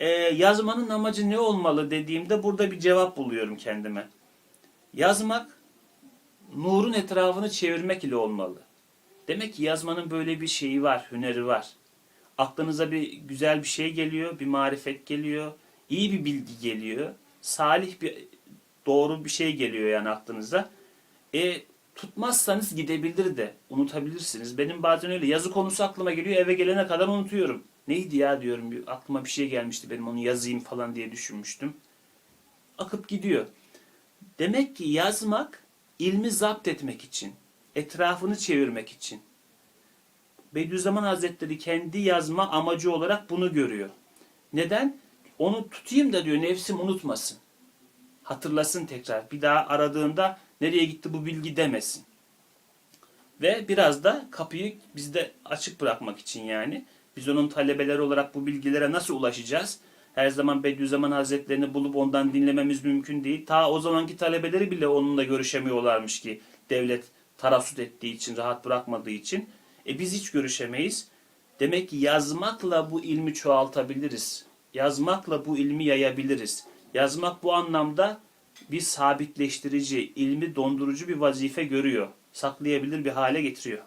e, yazmanın amacı ne olmalı dediğimde burada bir cevap buluyorum kendime. Yazmak nurun etrafını çevirmek ile olmalı. Demek ki yazmanın böyle bir şeyi var, hüneri var. Aklınıza bir güzel bir şey geliyor, bir marifet geliyor, iyi bir bilgi geliyor, salih bir doğru bir şey geliyor yani aklınıza. E tutmazsanız gidebilir de unutabilirsiniz. Benim bazen öyle yazı konusu aklıma geliyor eve gelene kadar unutuyorum. Neydi ya diyorum bir, aklıma bir şey gelmişti benim onu yazayım falan diye düşünmüştüm. Akıp gidiyor. Demek ki yazmak ilmi zapt etmek için, etrafını çevirmek için. Bediüzzaman Hazretleri kendi yazma amacı olarak bunu görüyor. Neden? Onu tutayım da diyor nefsim unutmasın. Hatırlasın tekrar. Bir daha aradığında nereye gitti bu bilgi demesin. Ve biraz da kapıyı bizde açık bırakmak için yani. Biz onun talebeleri olarak bu bilgilere nasıl ulaşacağız? Her zaman Bediüzzaman Hazretlerini bulup ondan dinlememiz mümkün değil. Ta o zamanki talebeleri bile onunla görüşemiyorlarmış ki devlet tarassut ettiği için, rahat bırakmadığı için. E biz hiç görüşemeyiz. Demek ki yazmakla bu ilmi çoğaltabiliriz. Yazmakla bu ilmi yayabiliriz. Yazmak bu anlamda bir sabitleştirici, ilmi dondurucu bir vazife görüyor. Saklayabilir bir hale getiriyor.